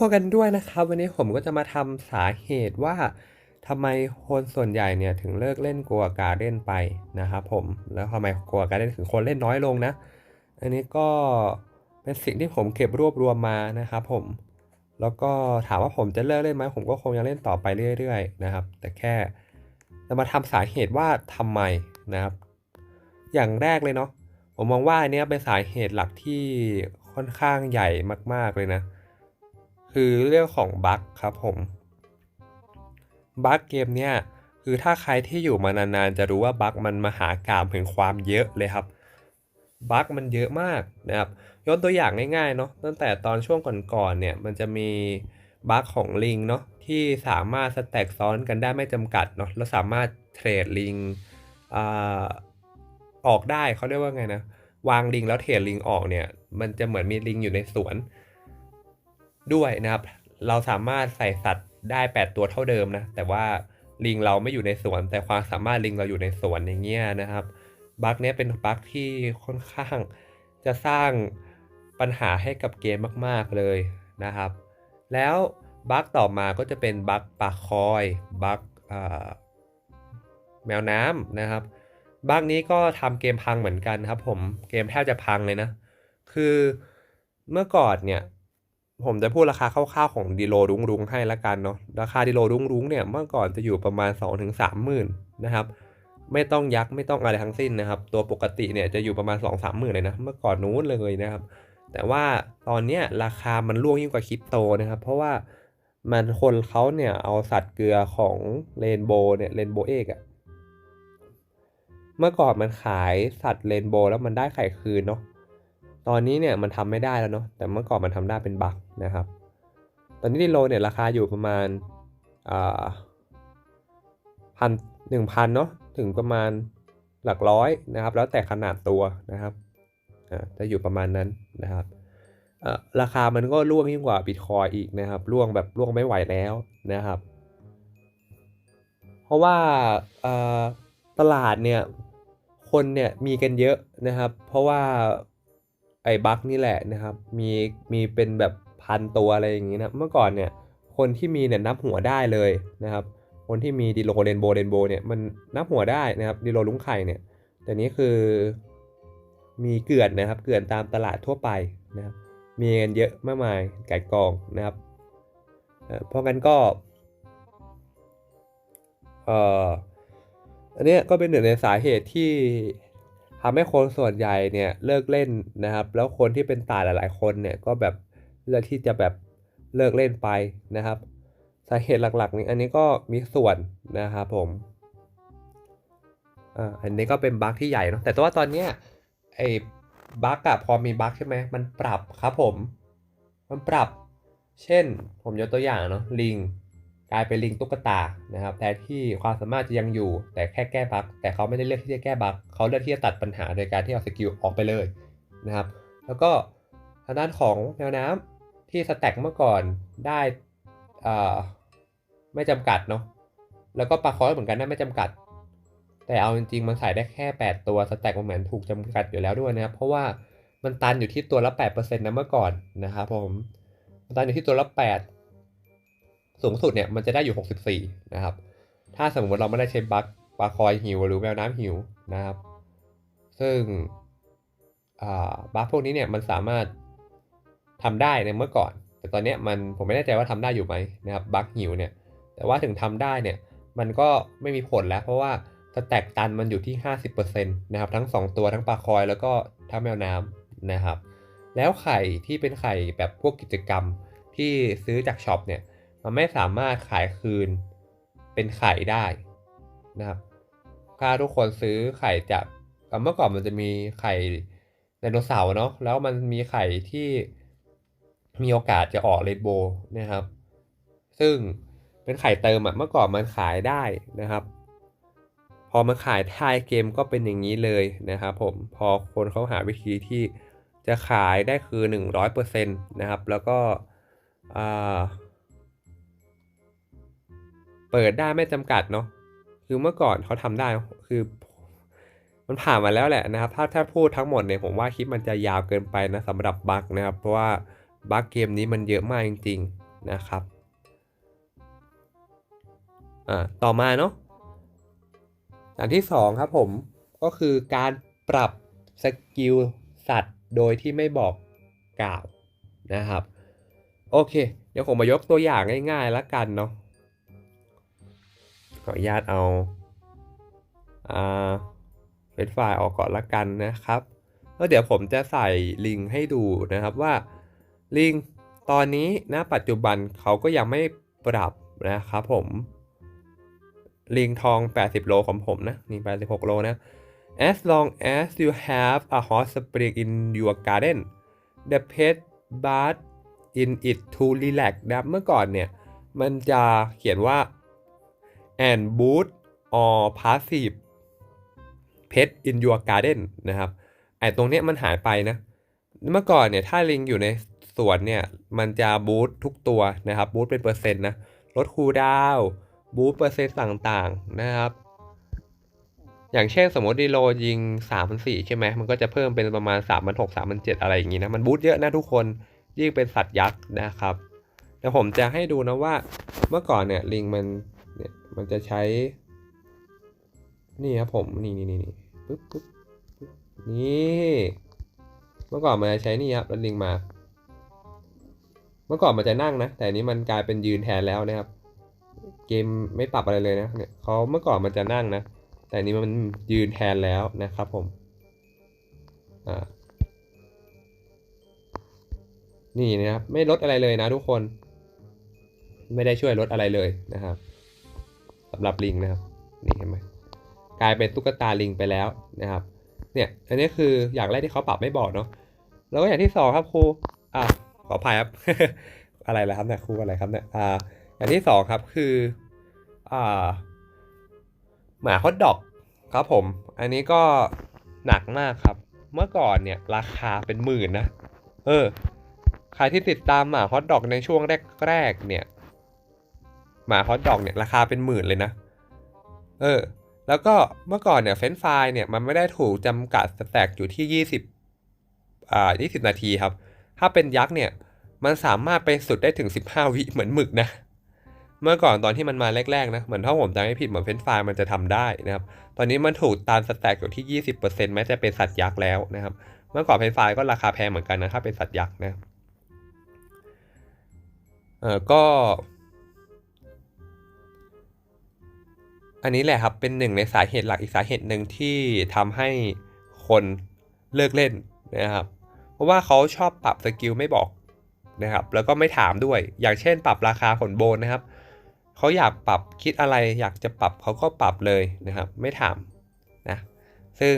พบกันด้วยนะครับ วันนี้ผมก็จะมาทำสาเหตุว่าทำไมคนส่วนใหญ่เนี่ยถึงเลิกเล่นกัวการเด้นไปนะครับผมแล้วทำไมกัวการเด้นถึงคนเล่นน้อยลงนะ อันนี้ก็เป็นสิ่งที่ผมเก็บรวบรวมมานะครับผมแล้วก็ถามว่าผมจะเลิกเล่นไหมผมก็คงยังเล่นต่อไปเรื่อยๆนะครับ แต่แค่จะมาทำสาเหตุว่าทำไมนะครับ อย่างแรกเลยเนาะผมมองว่าอันนี้เป็นสาเหตุหลักที่ค่อนข้างใหญ่มาก ๆเลยนะ คือเรื่องของบั๊กครับผมบั๊กเกมเนี้ยคือถ้าใครที่อยู่มานานๆจะรู้ว่าบั๊กมันมหากาพย์ถึงความเยอะเลยครับบั๊กมันเยอะมากนะครับยกตัวอย่างง่ายๆเนาะตั้งแต่ตอนช่วงก่อนๆเนี่ยมันจะมีบั๊กของลิงเนาะที่สามารถสแต็กซ้อนกันได้ไม่จำกัดเนาะแล้วสามารถเทรดลิงอออกได้เขาเรียกว่าไงนะวางลิงแล้วเทรดลิงออกเนี่ยมันจะเหมือนมีลิงอยู่ในสวน ด้วยนะครับ เราสามารถใส่สัตว์ได้ 8 ตัวเท่าเดิมนะ แต่ว่าลิงเราไม่อยู่ในสวน แต่ความสามารถลิงเราอยู่ในสวนอย่างเงี้ยนะครับ บั๊กเนี้ยเป็นบั๊กที่ค่อนข้างจะสร้างปัญหาให้กับเกมมาก ๆเลยนะครับ แล้วบั๊กต่อมาก็จะเป็นบั๊กปลาคอย บั๊กแมวน้ำนะครับ บั๊กนี้ก็ทำเกมพังเหมือนกันครับผม เกมแทบจะพังเลยนะ คือเมื่อก่อนเนี่ย ผมจะพูดราคาคร่าวๆของดีโลรุ้งรุ้งให้ละกันเนาะราคาดีโลรุ้งรุ้งเนี่ยเมื่อก่อนจะอยู่ประมาณ 2-3ถึงสามหมื่นนะครับไม่ต้องยักษ์ไม่ต้องอะไรทั้งสิ้นนะครับ ตัวปกติเนี่ยจะอยู่ประมาณ 2-3หมื่นเลยนะเมื่อก่อนนู้นเลยนะครับ แต่ว่าตอนเนี้ยราคามันล่วงยิ่งกว่าคริปโตนะครับ เพราะว่ามันคนเขาเนี่ยเอาสัตว์เกลือของเรนโบว์เนี่ยเรนโบว์เอกอะเมื่อก่อนมันขายสัตว์เรนโบว์แล้วมันได้ไข่คืนเนาะ ตอนนี้เนี่ยมันทำไม่ได้แล้วเนาะแต่เมื่อก่อนมันทำได้เป็นบั๊กนะครับ ตอนนี้ดิโลเนี่ยราคาอยู่ประมาณพันหนึ่งพันเนาะถึงประมาณหลักร้อยนะครับ แล้วแต่ขนาดตัวนะครับจะอยู่ประมาณนั้นนะครับราคามันก็ร่วงยิ่งกว่าบิตคอยอีกนะครับร่วงแบบร่วงไม่ไหวแล้วนะครับ เพราะว่าตลาดเนี่ยคนเนี่ยมีกันเยอะนะครับ เพราะว่า ไอ้บั๊กนี่แหละนะครับ มีมีเป็นแบบพันตัวอะไรอย่างงี้นะเมื่อก่อนเนี่ยคนที่มีเนี่ยนับหัวได้เลยนะครับ คนที่มีดีโลเรนโบเรนโบเนี่ยมันนับหัวได้นะครับดีโลลุงไข่เนี่ยแต่นี้คือมีเกลื่อนนะครับ เกลื่อนตามตลาดทั่วไปนะครับมีกันเยอะมากมายไก่กองนะครับเพราะงั้นก็เอ่ออันนี้ก็เป็นหนึ่งในสาเหตุที่ ทำให้คนส่วนใหญ่เนี่ยเลิกเล่นนะครับ แล้วคนที่เป็นตายหลายๆ คนเนี่ยก็แบบเลือกที่จะแบบเลิกเล่นไปนะครับ สาเหตุหลักๆนี้อันนี้ก็มีส่วนนะครับผมอ่าอันนี้ก็เป็นบั๊กที่ใหญ่เนาะแต่ว่าตอนเนี้ยไอ้บั๊กอะพอมีบั๊กใช่ไหมมันปรับครับผม มันปรับ เช่น ผมยกตัวอย่างเนาะลิง กลายเป็นลิงตุ๊กตานะครับแทนที่ความสามารถจะยังอยู่ แต่แค่แก้บั๊กแต่เขาไม่ได้เลือกที่จะแก้บั๊กเขาเลือกที่จะตัดปัญหาโดยการที่เอาสกิลออกไปเลยนะครับ แล้วก็ทางด้านของแมวน้ำที่สแต็กเมื่อก่อนได้ไม่จำกัดเนาะแล้วก็ปลาคอยเหมือนกันได้ไม่จำกัด แต่เอาจริงๆมันใส่ได้แค่ 8 ตัวสแต็กมันเหมือนถูกจำกัดอยู่แล้วด้วยนะครับเพราะว่ามันตันอยู่ที่ตัวละ8%นะเมื่อก่อนนะครับผมมันตันอยู่ที่ตัวละ8 สูงสุดเนี่ยมันจะได้อยู่ 64 นะครับ ถ้าสมมติเราไม่ได้ใช้บัคปลาคอยหิวหรือแมวน้ำหิวนะครับ ซึ่งบัคพวกนี้เนี่ยมันสามารถทำได้ในเมื่อก่อน แต่ตอนนี้มันผมไม่แน่ใจว่าทำได้อยู่ไหมนะครับบัคหิวเนี่ยแต่ว่าถึงทำได้เนี่ยมันก็ไม่มีผลแล้วเพราะว่าสแต็กตันมันอยู่ที่ 50%นะครับทั้ง 2 ตัวทั้งปลาคอยแล้วก็ทั้งแมวน้ำนะครับ แล้วไข่ที่เป็นไข่แบบพวกกิจกรรมที่ซื้อจากช็อปเนี่ย มันไม่สามารถขายคืนเป็นไข่ได้นะครับ ถ้าทุกคนซื้อไข่จากเมื่อก่อนมันจะมีไข่ไดโนเสาร์เนาะแล้วมันมีไข่ที่มีโอกาสจะออกเรดโบนะครับ ซึ่งเป็นไข่เติมอะเมื่อก่อนมันขายได้นะครับ พอมาขายท้ายเกมก็เป็นอย่างนี้เลยนะครับผมพอคนเขาหาวิธีที่จะขายได้คือ 100%นะครับ แล้วก็อ่า เปิดได้ไม่จำกัดเนาะคือเมื่อก่อนเขาทำได้คือมันผ่านมาแล้วแหละนะครับ ถ้าถ้าพูดทั้งหมดเนี่ยผมว่าคลิปมันจะยาวเกินไปนะสำหรับบั๊กนะครับ เพราะว่าบั๊กเกมนี้มันเยอะมากจริง ๆนะครับอ่าต่อมาเนาะอย่างที่สองครับผมก็คือการปรับสกิลสัตว์โดยที่ไม่บอกกล่าวนะครับ โอเค เดี๋ยวผมมายกตัวอย่างง่ายๆแล้วกันเนาะ ออนุญาตเอาอ่าเฟซไฟล์ออกก่อนละกันนะครับแล้วเดี๋ยวผมจะใส่ลิงก์ให้ดูนะครับว่าลิงก์ตอนนี้ณปัจจุบันเขาก็ยังไม่ปรับนะครับผม ลิงทอง 80 โลของผมนะนี่86 โลนะ as long as you have a hot spring in your garden the pet bath in it to relax นะเมื่อก่อนเนี่ย มันจะเขียนว่า and boot or passive pet in your garden นะครับไอ้ตรงเนี้ยมันหายไปนะ เมื่อก่อนเนี่ยถ้าลิงอยู่ในสวนเนี่ยมันจะบูตทุกตัวนะครับบูตเป็นเปอร์เซ็นต์นะลดคูดาวบูตเปอร์เซ็นต์ต่างๆนะครับอย่างเช่นสมมติดีโลยิง3ามพันสี่ใช่ไหมมันก็จะเพิ่มเป็นประมาณ3ามพันหกสามพันเจ็ดอะไรอย่างงี้นะ มันบูตเยอะนะทุกคนยิ่งเป็นสัตว์ยักษ์นะครับเดี๋ยวผมจะให้ดูนะว่าเมื่อก่อนเนี่ยลิงมัน มันจะใช้ นี่ครับผม นี่นี่นี่นี่ปึ๊บปึ๊บปึ๊บนี่เมื่อก่อนมันจะใช้นี่ครับแล้วลิงมา เมื่อก่อนมันจะนั่งนะ แต่นี้มันกลายเป็นยืนแทนแล้วนะครับ เกมไม่ปรับอะไรเลยนะเนี่ยเขาเมื่อก่อนมันจะนั่งนะ แต่นี้มันยืนแทนแล้วนะครับผม อ่า นี่นะครับ ไม่ลดอะไรเลยนะทุกคน ไม่ได้ช่วยลดอะไรเลยนะครับ หรับลิงนะครับนี่เห็นไหมกลายเป็นตุ๊กตาลิงไปแล้วนะครับเนี่ยอันนี้คืออย่างแรกที่เขาปรับไม่บอกเนาะแล้วก็อย่างที่สองครับครูอ่าขออภัยครับ อะไรล่ะครับเนี่ยครูอะไรครับเนี่ยอ่าอย่างที่สองครับคืออ่าหมาฮอทดอกครับผม อันนี้ก็หนักมากครับ เมื่อก่อนเนี่ยราคาเป็นหมื่นนะ เออ ใครที่ติดตามหมาฮอทดอกในช่วงแรกๆเนี่ย หมาฮอทดอกเนี่ยราคาเป็นหมื่นเลยนะ เออ แล้วก็เมื่อก่อนเนี่ยเฟรนฟรายเนี่ยมันไม่ได้ถูกจำกัดสแต็กอยู่ที่ 20อ่า20 นาทีครับ ถ้าเป็นยักษ์เนี่ยมันสามารถไปสุดได้ถึง 15 วิเหมือนหมึกนะ เมื่อก่อนตอนที่มันมาแรกๆนะเหมือนถ้าผมจำไม่ผิดเหมือนเฟนฟรายมันจะทำได้นะครับ ตอนนี้มันถูกตามสแต็กอยู่ที่ 20%แม้จะเป็นสัตว์ยักษ์แล้วนะครับ เมื่อก่อนเฟนฟรายก็ราคาแพงเหมือนกันนะถ้าเป็นสัตว์ยักษ์นะเออก็ อันนี้แหละครับเป็นหนึ่งในสาเหตุหลักอีกสาเหตุหนึ่งที่ทำให้คนเลิกเล่นนะครับ เพราะว่าเขาชอบปรับสกิลไม่บอกนะครับ แล้วก็ไม่ถามด้วย อย่างเช่น ปรับราคาผลโบนนะครับเขาอยากปรับคิดอะไรอยากจะปรับเขาก็ปรับเลยนะครับ ไม่ถามนะซึ่ง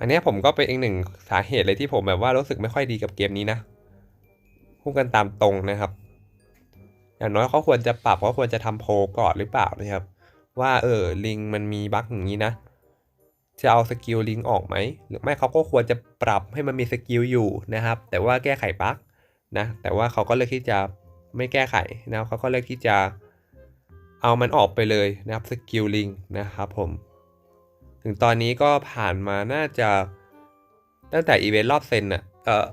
อันนี้ผมก็เป็นอีกหนึ่งสาเหตุเลยที่ผมแบบว่ารู้สึกไม่ค่อยดีกับเกมนี้นะพูดกันตามตรงนะครับ อย่างน้อยเขาควรจะปรับเขาควรจะทำโพลก่อนหรือเปล่านะครับ ว่าเออลิงมันมีบั๊กอย่างนี้นะ จะเอาสกิลลิงออกไหมหรือไม่เขาก็ควรจะปรับให้มันมีสกิลอยู่นะครับ แต่ว่าแก้ไขบั๊กนะแต่ว่าเขาก็เลือกที่จะไม่แก้ไขนะเขาก็เลือกที่จะเอามันออกไปเลยนะครับสกิลลิงนะครับผมถึงตอนนี้ก็ผ่านมาน่าจะตั้งแต่อีเวนต์รอบเซนอะเออ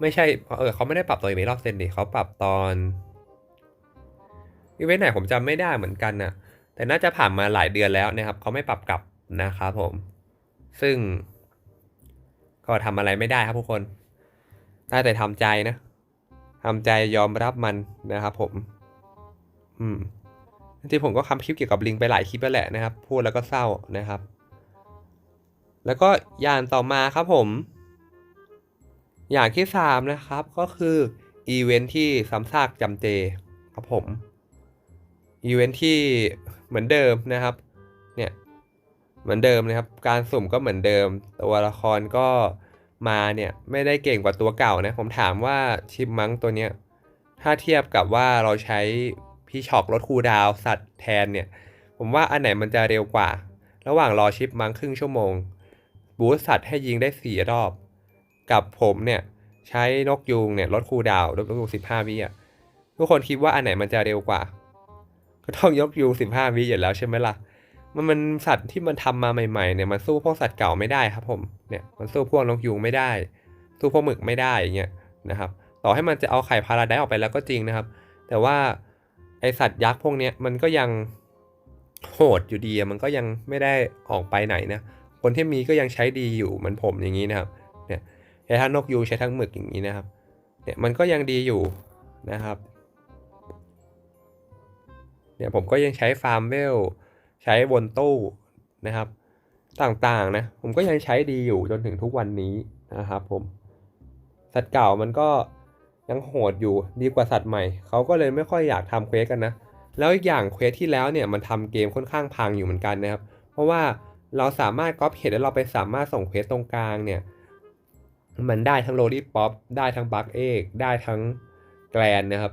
ไม่ใช่เออเขาไม่ได้ปรับตอนอีเวนต์รอบเซนดิเขาปรับตอน อีเวนต์ไหนผมจำไม่ได้เหมือนกันน่ะแต่น่าจะผ่านมาหลายเดือนแล้วนะครับเขาไม่ปรับกลับนะครับผม ซึ่ง ก็ทำอะไรไม่ได้ครับทุกคนได้แต่ทำใจนะทำใจยอมรับมันนะครับผม อืมจริงๆผมก็ทำคลิปเกี่ยวกับลิงไปหลายคลิปแล้วแหละนะครับ พูดแล้วก็เศร้านะครับ แล้วก็อย่างต่อมาครับผม อย่างที่สามนะครับก็คืออีเวนท์ที่ซ้ำซากจำเจครับผม อีเวนท์ที่เหมือนเดิมนะครับ เนี่ยเหมือนเดิมนะครับ การสุ่มก็เหมือนเดิม ตัวละครก็มาเนี่ยไม่ได้เก่งกว่าตัวเก่านะ ผมถามว่าชิปมังตัวเนี้ยถ้าเทียบกับว่าเราใช้พี่ช็อกลดคูดาวสัตว์แทนเนี่ย ผมว่าอันไหนมันจะเร็วกว่า ระหว่างรอชิปมังครึ่งชั่วโมง บูสสัตว์ให้ยิงได้สี่รอบ กับผมเนี่ยใช้นกยูงเนี่ยลดคูดาวน์ลดคูสิบห้าวิอะทุกคนคิดว่าอันไหนมันจะเร็วกว่า ก็ต้องยกยูสิบห้าวิอยู่แล้วใช่ไหมล่ะ มันมันสัตว์ที่มันทำมาใหม่ๆเนี่ยมันสู้พวกสัตว์เก่าไม่ได้ครับผม เนี่ยมันสู้พวกนกยูงไม่ได้ สู้พวกหมึกไม่ได้อย่างเงี้ยนะครับ ต่อให้มันจะเอาไข่พาราไดออกไปแล้วก็จริงนะครับ แต่ว่าไอสัตว์ยักษ์พวกเนี้ยมันก็ยังโหดอยู่ดีอะมันก็ยังไม่ได้ออกไปไหนนะ คนที่มีก็ยังใช้ดีอยู่เหมือนผมอย่างนี้นะครับ เนี่ยใช้ทั้งนกยูงใช้ทั้งหมึกอย่างนี้นะครับ เนี่ยมันก็ยังดีอยู่นะครับ เนี่ยผมก็ยังใช้ฟาร์มเวลใช้บนตู้นะครับ ต่างๆนะผมก็ยังใช้ดีอยู่จนถึงทุกวันนี้นะครับผมสัตว์เก่ามันก็ยังโหดอยู่ดีกว่าสัตว์ใหม่เขาก็เลยไม่ค่อยอยากทำเควสกันนะแล้วอีกอย่างเควสที่แล้วเนี่ยมันทำเกมค่อนข้างพังอยู่เหมือนกันนะครับ เพราะว่าเราสามารถก๊อปเห็ดแล้วเราไปสามารถส่งเควสตรงกลางเนี่ยมันได้ทั้งโรดี้ป๊อปได้ทั้งบัคเอกได้ทั้งแกลนนะครับ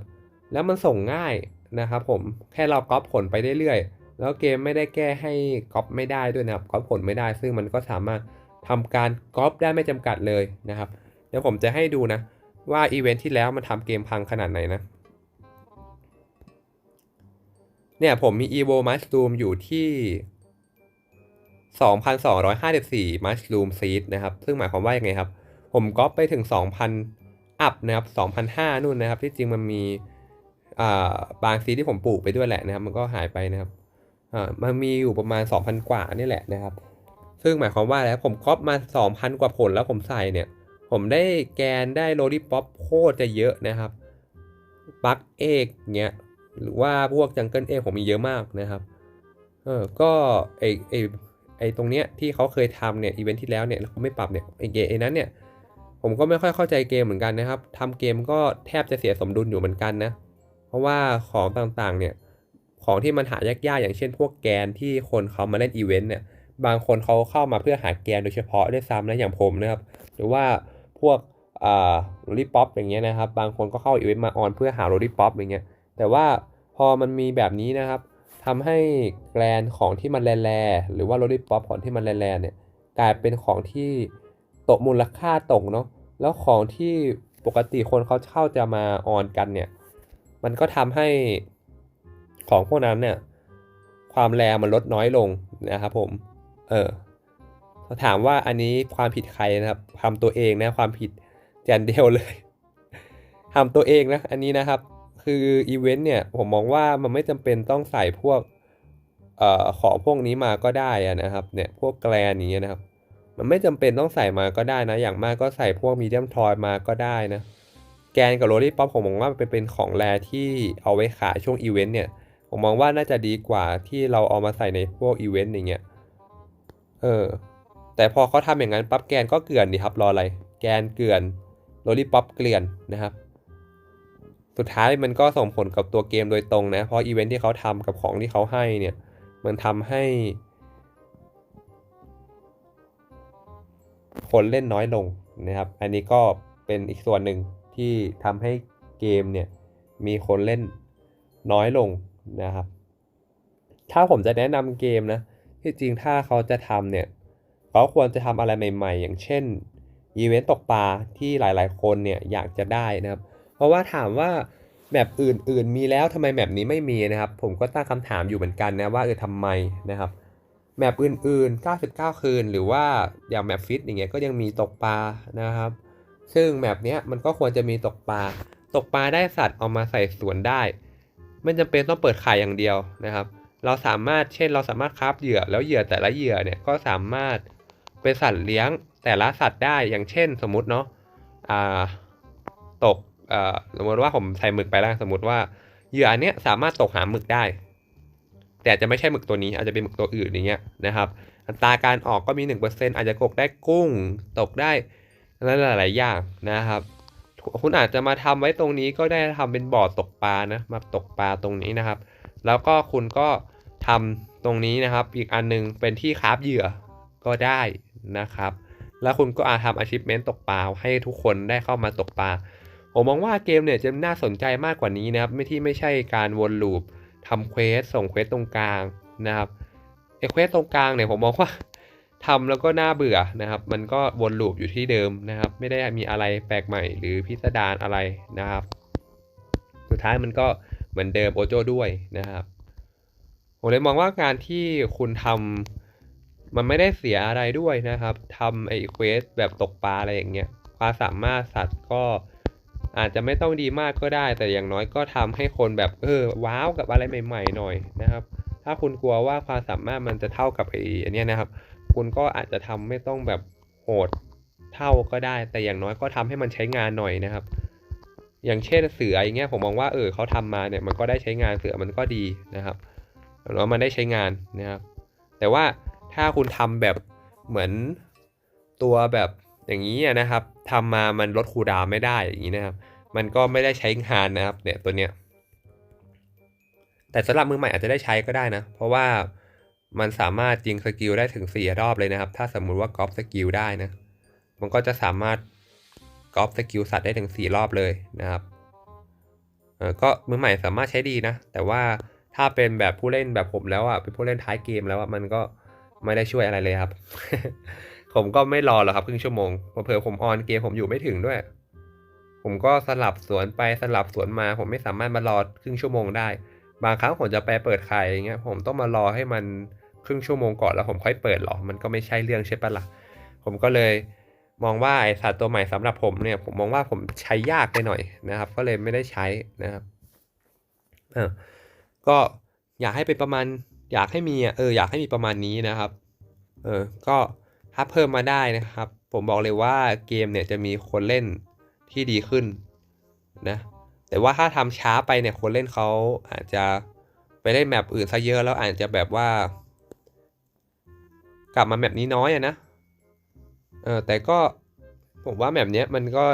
แล้วมันส่งง่าย นะครับผมแค่เราก๊อปผลไปเรื่อยๆแล้วเกมไม่ได้แก้ให้ก๊อปไม่ได้ด้วยนะครับก๊อปผลไม่ได้ ซึ่งมันก็สามารถทำการก๊อปได้ไม่จำกัดเลยนะครับ เดี๋ยวผมจะให้ดูนะว่าอีเวนท์ที่แล้วมันทำเกมพังขนาดไหนนะเนี่ยผมมี evo mushroom อยู่ที่ 2,254 mushroom seed นะครับ ซึ่งหมายความว่ายังไงครับ ผมก๊อปไปถึง 2,000 อัพนะครับ 2,005นู่นนะครับ ที่จริงมันมี บางซีที่ผมปลูกไปด้วยแหละนะครับ มันก็หายไปนะครับมันมีอยู่ประมาณ 2,000 กว่านี่แหละนะครับ ซึ่งหมายความว่าแล้วผมก๊อปมา 2,000 กว่าผลแล้วผมใส่เนี่ย ผมได้แกนได้โรดี้ป๊อปโคตรจะเยอะนะครับบัคเอกเงี้ยหรือว่าพวกจังเกิลเอกผมมีเยอะมากนะครับเออก็ไอไอไอตรงเนี้ยที่เขาเคยทำเนี่ยอีเวนท์ที่แล้วเนี่ยเขาไม่ปรับเนี่ยไอเกมไอนั้นเนี่ยผมก็ไม่ค่อยเข้าใจเกมเหมือนกันนะครับทำเกมก็แทบจะเสียสมดุลอยู่เหมือนกันนะ เพราะว่าของต่างๆเนี่ยของที่มันหายากๆ อย่างเช่น พวกแกนที่คนเขามาเล่นอีเวนต์เนี่ยบางคนเขาเข้ามาเพื่อหาแกนโดยเฉพาะด้วยซ้ำนะอย่างผมนะครับหรือว่าพวกอ่าโรลี่ป๊อปอย่างเงี้ยนะครับ บางคนก็เข้าอีเวนต์มาออนเพื่อหาโรลี่ป๊อปอย่างเงี้ยแต่ว่าพอมันมีแบบนี้นะครับทำให้แกลนของที่มันแร่ๆหรือว่าโรลี่ป๊อปของที่มันแร่ๆเนี่ยกลายเป็นของที่ตกมูลค่าตกเนาะแล้วของที่ปกติคนเขาเข้าจะมาออนกันเนี่ย มันก็ทำให้ของพวกนั้นเนี่ยความแรงมันลดน้อยลงนะครับผม เออถามว่าอันนี้ความผิดใครนะครับทำตัวเองนะความผิดแจนเดียวเลยทำตัวเองนะอันนี้นะครับคืออีเวนต์เนี่ยผมมองว่ามันไม่จำเป็นต้องใส่พวกเอ่อของพวกนี้มาก็ได้นะครับเนี่ยพวกแกลนอย่างเงี้ยนะครับ มันไม่จำเป็นต้องใส่มาก็ได้นะ อย่างมากก็ใส่พวกมีเดียมทอยมาก็ได้นะ แกนกับโรลี่ป๊อปผมมองว่ามันเป็นของแรที่เอาไว้ขายช่วงอีเวนต์เนี่ย ผมมองว่าน่าจะดีกว่าที่เราเอามาใส่ในพวกอีเวนต์อย่างเงี้ย เออ แต่พอเขาทำอย่างนั้นปั๊บแกนก็เกลื่อนดีครับ รออะไร แกนเกลื่อนโรลี่ป๊อปเกลื่อนนะครับ สุดท้ายมันก็ส่งผลกับตัวเกมโดยตรงนะ เพราะอีเวนท์ที่เขาทำกับของที่เขาให้เนี่ย มันทำให้ คนเล่นน้อยลงนะครับ อันนี้ก็เป็นอีกส่วนหนึ่ง ที่ทำให้เกมเนี่ยมีคนเล่นน้อยลงนะครับ ถ้าผมจะแนะนำเกมนะที่จริงถ้าเขาจะทำเนี่ยเขาควรจะทำอะไรใหม่ ๆ อย่างเช่นอีเวนต์ตกปลาที่หลายๆ คนเนี่ยอยากจะได้นะครับ เพราะว่าถามว่าแมปอื่น ๆ มีแล้วทำไมแมปนี้ไม่มีนะครับ ผมก็ตั้งคำถามอยู่เหมือนกันนะว่าเออทำไมนะครับแมปอื่น ๆ 99 คืน หรือว่าอย่างแมปฟิตอย่างเงี้ยก็ยังมีตกปลานะครับ ซึ่งแมปเนี้มันก็ควรจะมีตกปลา ตกปลาได้สัตว์เอามาใส่สวนได้ ไม่จำเป็นต้องเปิดขายอย่างเดียวนะครับ เราสามารถเช่นเราสามารถคราฟเหยื่อแล้วเหยื่อแต่ละเหยื่อเนี่ยก็สามารถเป็นสัตว์เลี้ยงแต่ละสัตว์ได้อย่างเช่น สมมติเนาะตกสมมติว่าผมใส่หมึกไปแล้วสมมติว่าเหยื่ออันเนี้ยสามารถตกหาหมึกได้ แต่จะไม่ใช่หมึกตัวนี้อาจจะเป็นหมึกตัวอื่นอย่างเงี้ยนะครับ อัตราการออกก็มี 1%อาจจะกกได้กุ้ง ตกได้ หลาย ๆ อย่างนะครับ คุณอาจจะมาทำไว้ตรงนี้ก็ได้ทำเป็นบ่อตกปลานะมาตกปลาตรงนี้นะครับ แล้วก็คุณก็ทำตรงนี้นะครับ อีกอันนึงเป็นที่คาฟเหยื่อก็ได้นะครับ แล้วคุณก็อาจทำ achievement ตกปลาให้ทุกคนได้เข้ามาตกปลาผมมองว่าเกมเนี่ยจะน่าสนใจมากกว่านี้นะครับ ไม่ที่ไม่ใช่การวนลูปทำเควสส่งเควสตรงกลางนะครับไอเควสตรงกลางเนี่ยผมมองว่า ทำแล้วก็น่าเบื่อนะครับ มันก็วนลูปอยู่ที่เดิมนะครับ ไม่ได้มีอะไรแปลกใหม่ หรือพิสดารอะไรนะครับ สุดท้ายมันก็เหมือนเดิมโอโจด้วยนะครับผมเลยมองว่าการที่คุณทำมันไม่ได้เสียอะไรด้วยนะครับทำไอ้เควสแบบตกปลาอะไรอย่างเงี้ยความสามารถสัตว์ก็อาจจะไม่ต้องดีมากก็ได้ แต่อย่างน้อยก็ทำให้คนแบบเออว้าวกับอะไรใหม่ ๆ หน่อยนะครับ ถ้าคุณกลัวว่าความสามารถมันจะเท่ากับไอ้อันเนี้ยนะครับ คุณก็อาจจะทำไม่ต้องแบบโหดเท่าก็ได้ แต่อย่างน้อยก็ทำให้มันใช้งานหน่อยนะครับ อย่างเช่นเสืออย่างเงี้ยผมมองว่าเออเขาทำมาเนี่ยมันก็ได้ใช้งานเสือมันก็ดีนะครับอย่างน้อยมันได้ใช้งานนะครับ แต่ว่าถ้าคุณทำแบบเหมือนตัวแบบอย่างนี้นะครับทำมามันลดคูดาวไม่ได้อย่างนี้นะครับ มันก็ไม่ได้ใช้งานนะครับเนี่ยตัวเนี้ยแต่สำหรับมือใหม่อาจจะได้ใช้ก็ได้นะ เพราะว่า มันสามารถยิงสกิลได้ถึงสี่รอบเลยนะครับ ถ้าสมมุติว่ากอล์ฟสกิลได้นะ มันก็จะสามารถกอล์ฟสกิลสัตว์ได้ถึงสี่รอบเลยนะครับเออก็มือใหม่สามารถใช้ดีนะ แต่ว่าถ้าเป็นแบบผู้เล่นแบบผมแล้วอะเป็นผู้เล่นท้ายเกมแล้วอะมันก็ไม่ได้ช่วยอะไรเลยครับ ผมก็ไม่รอหรอกครับครึ่งชั่วโมงเผื่อผมออนเกมผมอยู่ไม่ถึงด้วย ผมก็สลับสวนไปสลับสวนมา ผมไม่สามารถมารอครึ่งชั่วโมงได้ บางครั้งผมจะไปเปิดไข่อย่างเงี้ย ผมต้องมารอให้มัน รึ่งชั่วโมงก่อนแล้วผมค่อยเปิดหรอ มันก็ไม่ใช่เรื่องใช่ปะละ่ะ ผมก็เลยมองว่าไอสัตว์ตัวใหม่สำหรับผมเนี่ย ผมมองว่าผมใช้ยากไปหน่อยนะครับ ก็เลยไม่ได้ใช้นะครับเออก็อยากให้เป็นประมาณ อยากให้มีเอออยากให้มีประมาณนี้นะครับเออก็ถ้าเพิ่มมาได้นะครับ ผมบอกเลยว่าเกมเนี่ยจะมีคนเล่นที่ดีขึ้นนะแต่ว่าถ้าทำช้าไปเนี่ยคนเล่นเขาอาจจะไปเล่นแมปอื่นซะเยอะแล้วอาจจะแบบว่า ลับมาแมปนี้น้อยอะนะเออแต่ก็ผมว่าแมปเนี้ยมันก็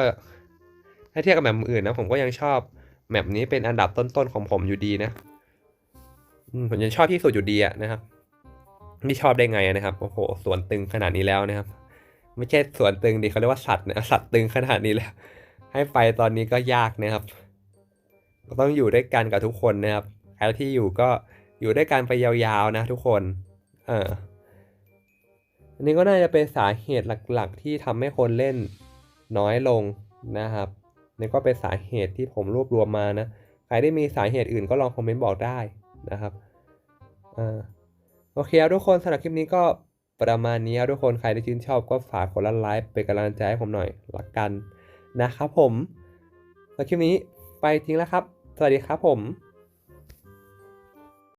ถ้าเทียบกับแมปอื่นนะผมก็ยังชอบแมปนี้เป็นอันดับต้นๆของผมอยู่ดีนะผมยังชอบที่สุดอยู่ดีอะนะครับไม่ชอบได้ไงนะครับโอ้โหสวนตึงขนาดนี้แล้วนะครับ ไม่ใช่สวนตึงดิเขาเรียกว่าสัตว์นะสัตว์ตึงขนาดนี้แล้ว ให้ไปตอนนี้ก็ยากนะครับ ก็ต้องอยู่ด้วยกันกับทุกคนนะครับใครที่อยู่ก็อยู่ด้วยกันไปยาวๆนะทุกคน เออ อันนี้ก็น่าจะเป็นสาเหตุหลักๆ ที่ทำให้คนเล่นน้อยลงนะครับนี่ก็เป็นสาเหตุที่ผมรวบรวมมานะ ใครได้มีสาเหตุอื่นก็ลองคอมเมนต์บอกได้นะครับอ่าโอเคครับทุกคนสำหรับคลิปนี้ก็ประมาณนี้ครับทุกคนใครที่ชื่นชอบก็ฝากกดไลค์เป็นกำลังใจให้ผมหน่อยละกันนะครับผมสำหรับคลิปนี้ไปจริงแล้วครับ สวัสดีครับผม